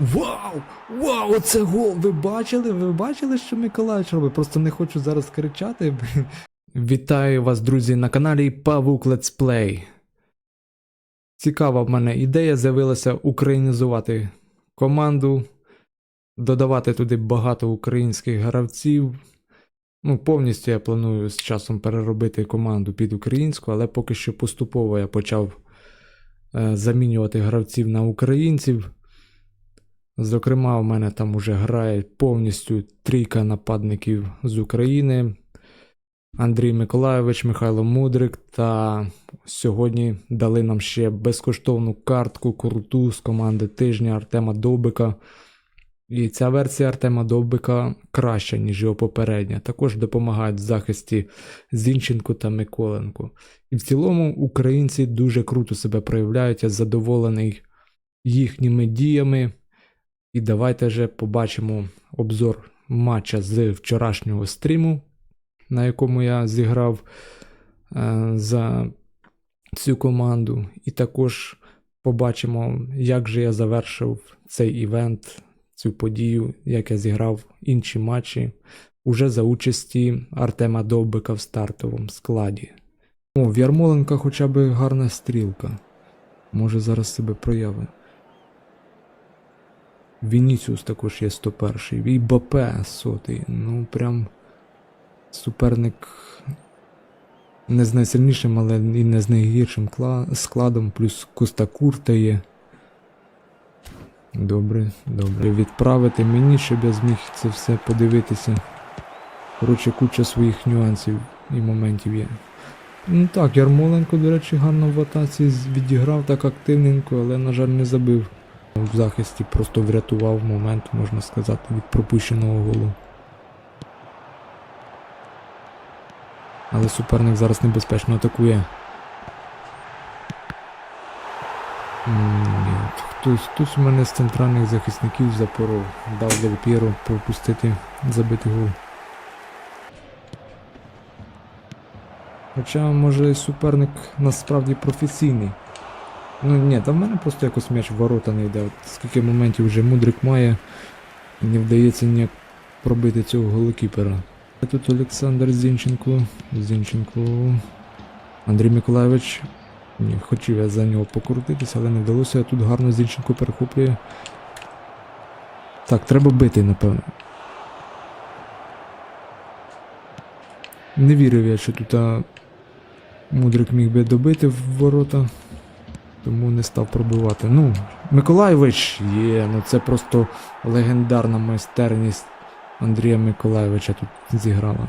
Вау! Вау! Оце гол! Ви бачили? Ви бачили, що Миколаївич робить? Просто не хочу зараз кричати. Вітаю вас, друзі, на каналі Павук Let's Play. Цікава в мене ідея з'явилася українізувати команду, додавати туди багато українських гравців. Ну, повністю я планую з часом переробити команду під українську, але поки що поступово я почав е, замінювати гравців на українців. Зокрема, у мене там уже грає повністю трійка нападників з України. Андрій Миколайович, Михайло Мудрик. Та сьогодні дали нам ще безкоштовну картку круту з команди тижня Артема Довбика. І ця версія Артема Довбика краща, ніж його попередня. Також допомагають в захисті Зінченку та Миколенку. І в цілому українці дуже круто себе проявляють. Я задоволений їхніми діями. І давайте вже побачимо обзор матча з вчорашнього стріму, на якому я зіграв е, за цю команду. І також побачимо, як же я завершив цей івент, цю подію, як я зіграв інші матчі уже за участі Артема Довбика в стартовому складі. О, в Ярмоленка хоча б гарна стрілка. Може зараз себе проявить. Вініціус також є 101 і Бапе сотий. Ну, прям суперник не з найсильнішим, але і не з найгіршим складом, плюс Коста Курта є. Добре, добре. Відправити мені, щоб я зміг це все подивитися. Коротше, куча своїх нюансів і моментів є. Ну так, Ярмоленко, до речі, гарно в атаці відіграв так активненько, але, на жаль, не забив. В захисті просто врятував момент, можна сказати, від пропущеного голу. Але суперник зараз небезпечно атакує. Хтось, хтось у мене з центральних захисників запоров. Дав Дель П'єро пропустити забити гол. Хоча, може, суперник насправді професійний. Ну ні, там в мене просто якось м'яч в ворота не йде. От скільки моментів вже мудрик має, і не вдається ніяк пробити цього голокіпера. А Тут Олександр Зінченко. Зінченко. Андрій Миколаєвич. Ні, хотів я за нього покрутитися, але не вдалося. Тут гарно Зінченко перехоплює. Так, треба бити, напевно. Не вірив я, що тут а, Мудрик міг би добити в ворота тому не став пробивати. Ну, Миколайович є, ну це просто легендарна майстерність Андрія Миколайовича тут зіграла.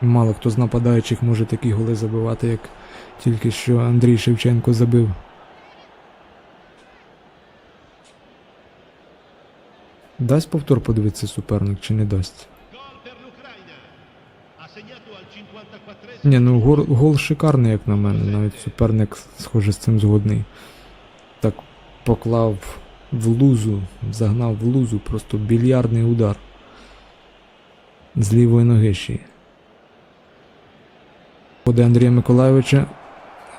Мало хто з нападаючих може такі голи забивати, як тільки що Андрій Шевченко забив. Дасть повтор подивитися суперник чи не дасть? Ні, ну гол, гол шикарний, як на мене. Навіть суперник, схоже, з цим згодний. Так поклав в лузу, загнав в лузу, просто більярдний удар. З лівої ноги ще. Ходи Андрія Миколайовича.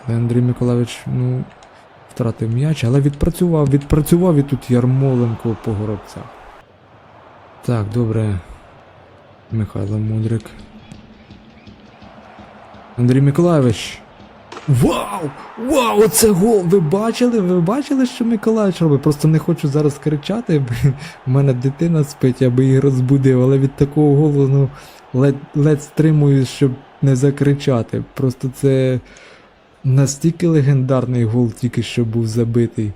Але Андрій Миколайович, ну, втратив м'яч, але відпрацював, відпрацював і тут Ярмоленко по горобцях. Так, добре. Михайло Мудрик. Андрій Миколайович. Вау! Вау! Оце гол! Ви бачили? Ви бачили, що Миколайович робить? Просто не хочу зараз кричати. У мене дитина спить, я би її розбудив, але від такого голу ну, ледь, ледь стримуюсь, щоб не закричати. Просто це настільки легендарний гол тільки що був забитий.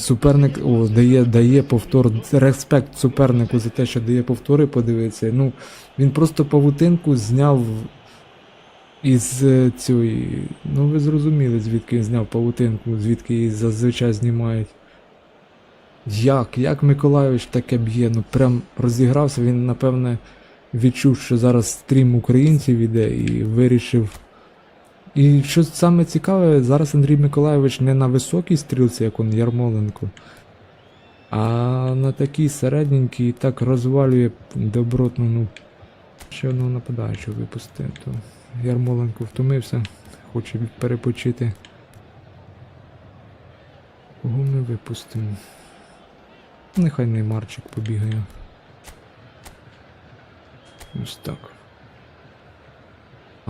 Суперник о, дає, дає повтор. Респект супернику за те, що дає повтори, подивитися. Ну, він просто павутинку зняв із е, цієї. Ну, ви зрозуміли, звідки він зняв павутинку, звідки її зазвичай знімають. Як? Як Миколайович таке б'є? Ну прям розігрався, він, напевне, відчув, що зараз стрім українців іде і вирішив. І що саме цікаве, зараз Андрій Миколайович не на високій стрілці, як он Ярмоленко, а на такій середненькій і так розвалює добротну, ну, ще одного нападаючого випустив. То Ярмоленко втомився, хоче перепочити. Кого ми випустимо? Нехай Неймарчик побігає. Ось так.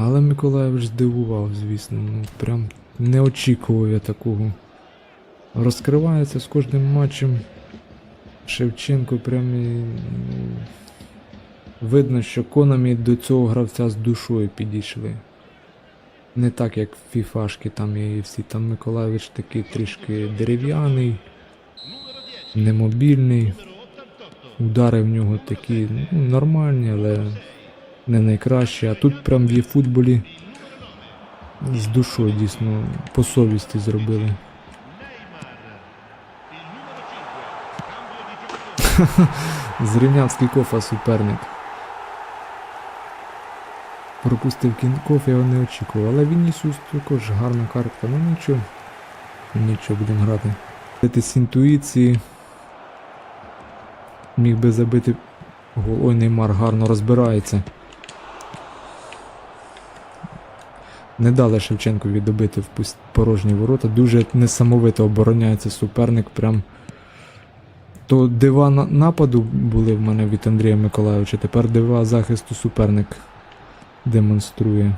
Але Миколаєвич здивував, звісно, ну прям не очікував я такого. Розкривається з кожним матчем. Шевченко прям і, ну, видно, що Конамі до цього гравця з душою підійшли. Не так, як в фіфашки там і всі там Миколаївич такий трішки дерев'яний, немобільний. Удари в нього такі ну, нормальні, але не найкращі. А тут прям в футболі з душою дійсно по совісті зробили. Зрівняв скількофа суперник. Пропустив кінков, я його не очікував. Але Вінісіус також гарна картка, ну нічого. Нічого будемо грати. З інтуїції. Міг би забити гол. Ой, Неймар гарно розбирається. Не дали Шевченкові добити в порожні ворота. Дуже несамовито обороняється суперник. Прям то дива нападу були в мене від Андрія Миколайовича. Тепер дива захисту суперник демонструє.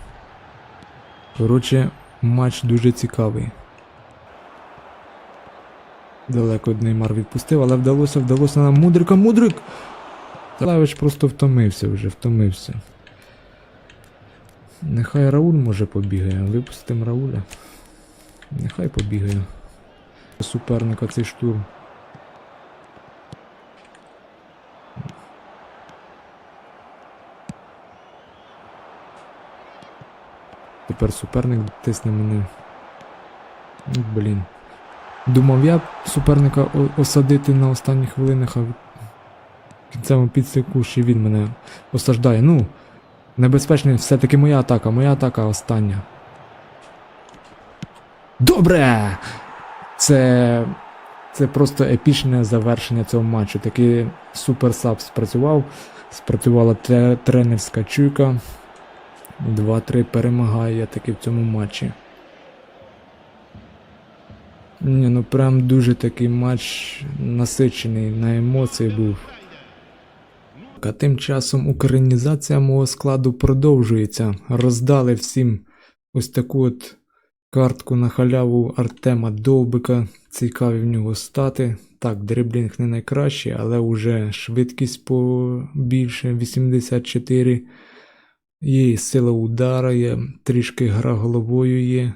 Коротше, матч дуже цікавий. Далеко Неймар відпустив, але вдалося, вдалося нам Мудрика. Мудрик! Талевич просто втомився вже, втомився. Нехай Рауль може побігає. Випустимо Рауля. Нехай побігає. Суперника цей штурм. Тепер суперник тисне мене. Ну, Блін. Думав я суперника осадити на останніх хвилинах, а в кінцевому підсіку ще він мене осаждає. Ну, небезпечний все-таки моя атака, моя атака остання. Добре! Це. Це просто епічне завершення цього матчу. Такий суперсап спрацював. Спрацювала тренерська чуйка. 2-3 перемагає я таки в цьому матчі. Ні, ну прям дуже такий матч насичений на емоції був. А тим часом українізація мого складу продовжується. Роздали всім ось таку от картку на халяву Артема Довбика. Цікаві в нього стати. Так, дриблінг не найкращий, але вже швидкість побільше 84. Є і сила удара, є трішки гра головою є.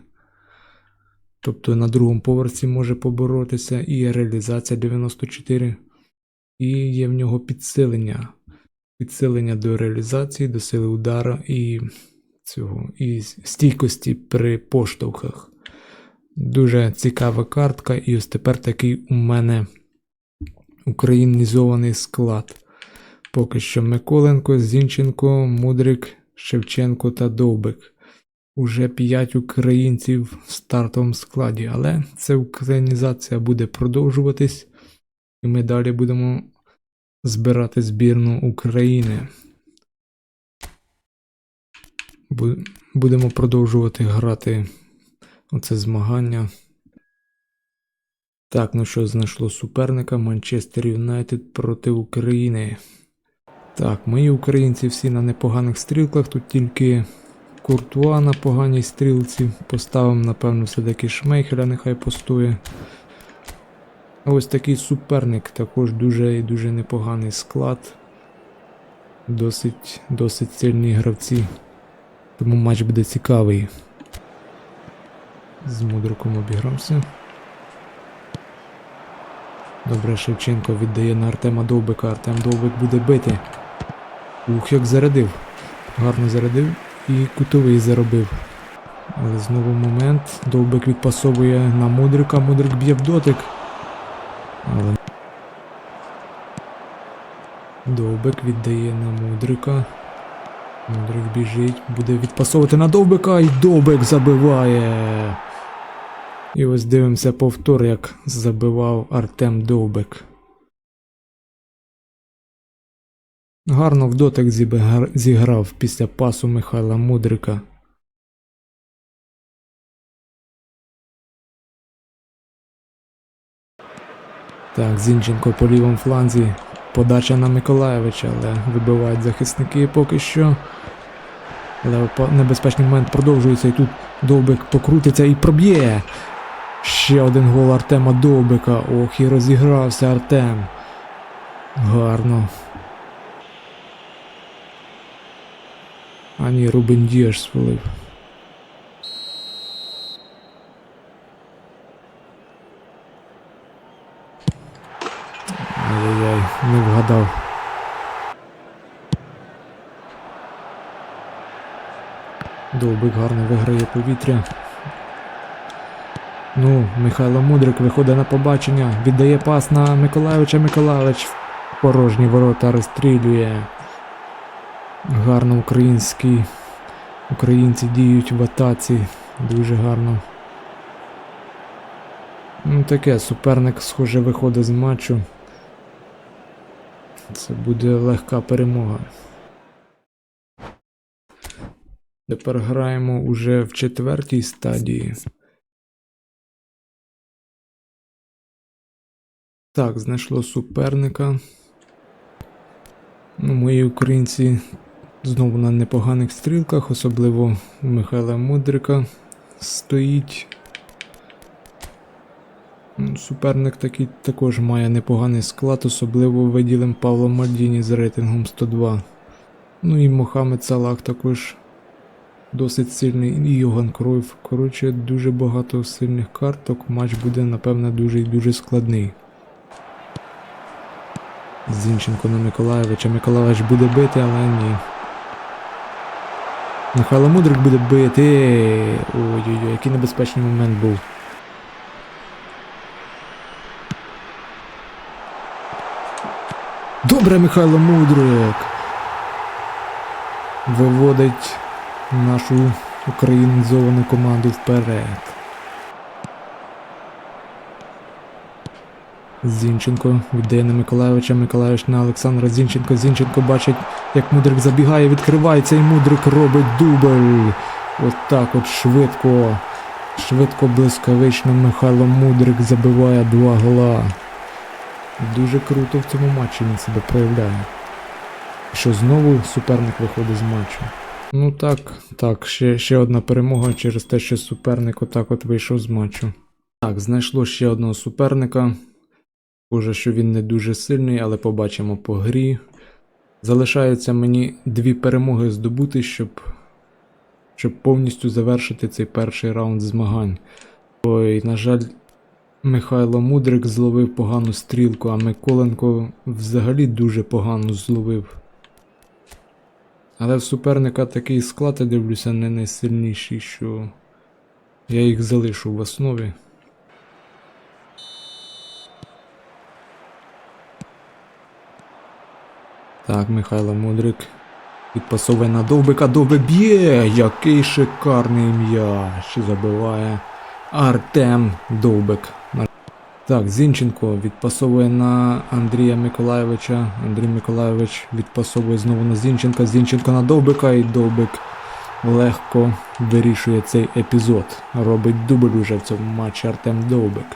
Тобто на другому поверсі може поборотися, і реалізація 94. І є в нього підсилення. Підсилення до реалізації, до сили удара і цього, і стійкості при поштовхах. Дуже цікава картка, і ось тепер такий у мене українізований склад. Поки що Миколенко, Зінченко, Мудрик, Шевченко та Довбик. Уже 5 українців в стартовому складі, але ця українізація буде продовжуватись, і ми далі будемо збирати збірну України. Будемо продовжувати грати оце змагання. Так, ну що, знайшло суперника Манчестер Юнайтед проти України. Так, мої українці всі на непоганих стрілках, тут тільки Куртуа на поганій стрілці. Поставимо, напевно, все-таки Шмейхеля, нехай постоє. Ось такий суперник, також дуже і дуже непоганий склад. Досить, досить сильні гравці. Тому матч буде цікавий. З мудриком обігрався. Добре, Шевченко віддає на Артема Довбика. Артем Довбик буде бити. Ух, як зарядив. Гарно зарядив і кутовий заробив. Але знову момент. Довбик відпасовує на Мудрика. Мудрик б'є в дотик. Але... Довбик віддає на Мудрика. Мудрик біжить, буде відпасовувати на Довбика і Довбик забиває. І ось дивимося повтор, як забивав Артем Довбик. Гарно в дотик зіграв після пасу Михайла Мудрика. Так, Зінченко по лівому фланзі. Подача на Миколаєвича, але вибивають захисники поки що. Але небезпечний момент продовжується і тут Довбик покрутиться і проб'є. Ще один гол Артема Довбика. Ох, і розігрався Артем. Гарно. А ні, Рубен Діаш свалив. Не вгадав. Довбик гарно виграє повітря. Ну, Михайло Мудрик виходить на побачення, віддає пас на Миколаївича Миколаївич порожні ворота розстрілює. Гарно українські. Українці діють в атаці. Дуже гарно. Ну таке, суперник, схоже, виходить з матчу. Це буде легка перемога. Тепер граємо уже в четвертій стадії. Так, знайшло суперника. Ну, мої українці знову на непоганих стрілках, особливо Михайла Мудрика стоїть. Суперник такий також має непоганий склад, особливо виділим Павлом Мальдіні з рейтингом 102. Ну і Мохамед Салах також досить сильний, і Йоган Кройф. Коротше, дуже багато сильних карток. Матч буде, напевне, дуже і дуже складний. Зінченко на Миколаєвича. Миколаєвич буде бити, але ні. Михайло Мудрик буде бити. Ой-ой-ой, який небезпечний момент був. Добре, Михайло Мудрик. Виводить нашу українізовану команду вперед. Зінченко віддає на Миколаєвича, Миколаєвич на Олександра Зінченко. Зінченко бачить, як Мудрик забігає, відкривається і Мудрик робить дубль. От так от швидко. Швидко блискавично Михайло Мудрик забиває два гола. Дуже круто в цьому матчі він себе проявляє. Що знову суперник виходить з матчу. Ну так, так, ще, ще одна перемога через те, що суперник отак от вийшов з матчу. Так, знайшло ще одного суперника. Схоже, що він не дуже сильний, але побачимо по грі. Залишається мені дві перемоги здобути, щоб, щоб повністю завершити цей перший раунд змагань. Ой, на жаль, Михайло Мудрик зловив погану стрілку, а Миколенко взагалі дуже погано зловив. Але в суперника такий склад, я дивлюся, не найсильніший, що я їх залишу в основі. Так, Михайло Мудрик підпасовує на довбика, довбик б'є! Який шикарний м'яч забиває Артем Довбик. Так, Зінченко відпасовує на Андрія Миколаєвича. Андрій Миколаєвич відпасовує знову на Зінченка. Зінченко на Довбика і Довбик легко вирішує цей епізод. Робить дубль уже в цьому матчі Артем Довбик.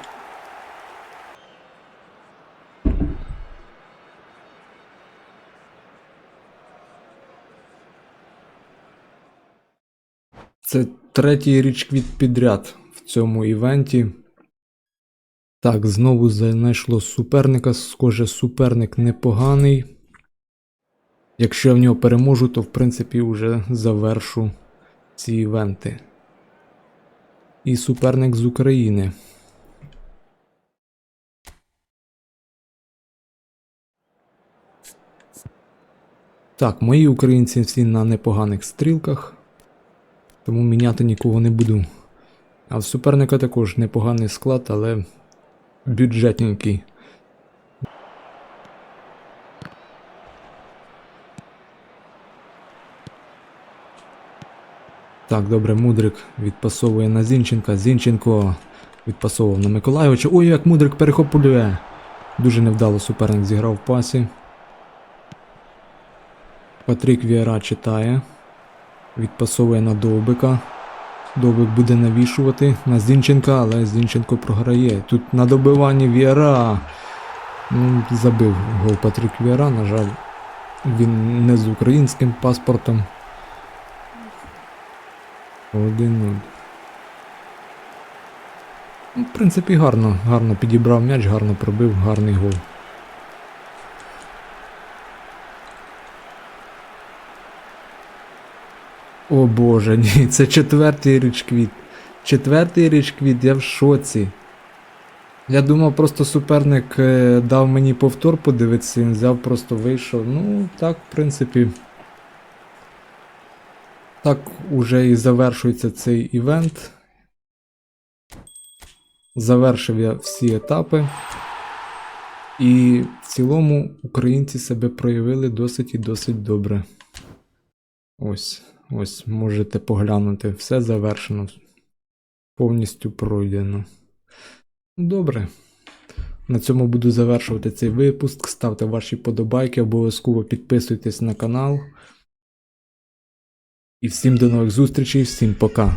Це третій річ квіт підряд в цьому івенті. Так, знову знайшло суперника. Схоже, суперник непоганий. Якщо я в нього переможу, то в принципі вже завершу ці івенти. І суперник з України. Так, мої українці всі на непоганих стрілках. Тому міняти нікого не буду. А в суперника також непоганий склад, але бюджетненький. Так, добре, Мудрик відпасовує на Зінченка. Зінченко відпасовував на Миколайовича. Ой, як Мудрик перехоплює. Дуже невдало суперник зіграв в пасі. Патрік Віара читає. Відпасовує на Довбика. Довбик буде навішувати на Зінченка, але Зінченко програє. Тут на добиванні Віара. Забив гол Патрік Віра, на жаль. Він не з українським паспортом. 1-0. Ну, в принципі, гарно, гарно підібрав м'яч, гарно пробив, гарний гол. О боже, ні, це четвертий річквіт. Четвертий річквіт, я в шоці. Я думав, просто суперник е, дав мені повтор подивитися, він взяв, просто вийшов. Ну, так, в принципі. Так уже і завершується цей івент. Завершив я всі етапи. І в цілому українці себе проявили досить і досить добре. Ось, ось, можете поглянути. Все завершено. Повністю пройдено. Добре. На цьому буду завершувати цей випуск. Ставте ваші подобайки, обов'язково підписуйтесь на канал. І всім до нових зустрічей, всім пока.